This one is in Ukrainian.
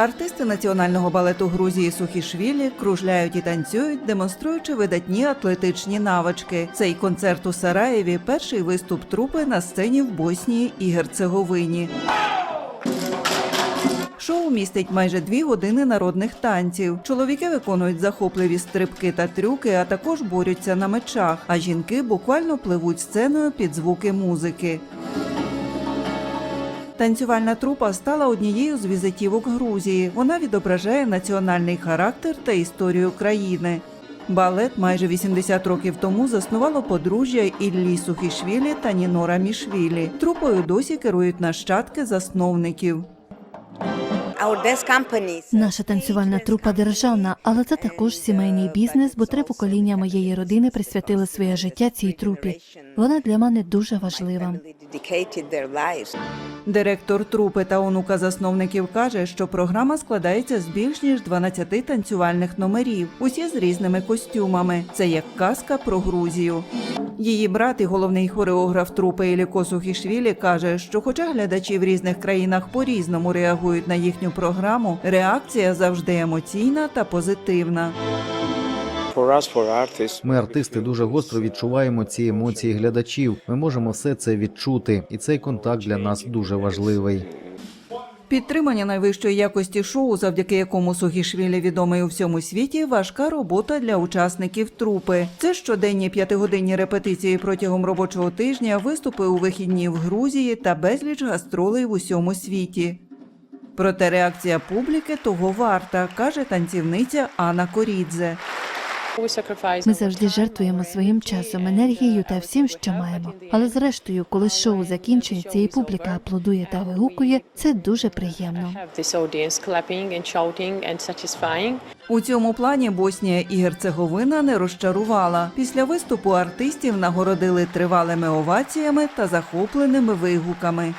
Артисти національного балету Грузії Сухішвілі кружляють і танцюють, демонструючи видатні атлетичні навички. Цей концерт у Сараєві перший виступ трупи на сцені в Боснії і Герцеговині. Шоу містить майже дві години народних танців. Чоловіки виконують захопливі стрибки та трюки, а також борються на мечах. А жінки буквально пливуть сценою під звуки музики. Танцювальна трупа стала однією з візитівок Грузії. Вона відображає національний характер та історію країни. Балет майже 80 років тому заснувало подружжя Іллі Сухішвілі та Нінора Мішвілі. Трупою досі керують нащадки засновників. Наша танцювальна трупа державна, але це також сімейний бізнес, бо три покоління моєї родини присвятили своє життя цій трупі. Вона для мене дуже важлива. Dedicated their lives. Директор трупи та онука засновників каже, що програма складається з більш ніж 12 танцювальних номерів, усі з різними костюмами. Це як казка про Грузію. Її брат і головний хореограф трупи Іліко Сухішвілі каже, що, хоча глядачі в різних країнах по-різному реагують на їхню програму, реакція завжди емоційна та позитивна. Ми, артисти, дуже гостро відчуваємо ці емоції глядачів. Ми можемо все це відчути, і цей контакт для нас дуже важливий. Підтримання найвищої якості шоу, завдяки якому Сухішвілі відомий у всьому світі, важка робота для учасників трупи. Це щоденні п'ятигодинні репетиції протягом робочого тижня, виступи у вихідні в Грузії та безліч гастролей в усьому світі. Проте реакція публіки того варта, каже танцівниця Анна Корідзе. Ми завжди жертвуємо своїм часом, енергією та всім, що маємо. Але зрештою, коли шоу закінчується і публіка аплодує та вигукує, це дуже приємно. У цьому плані Боснія і Герцеговина не розчарувала. Після виступу артистів нагородили тривалими оваціями та захопленими вигуками.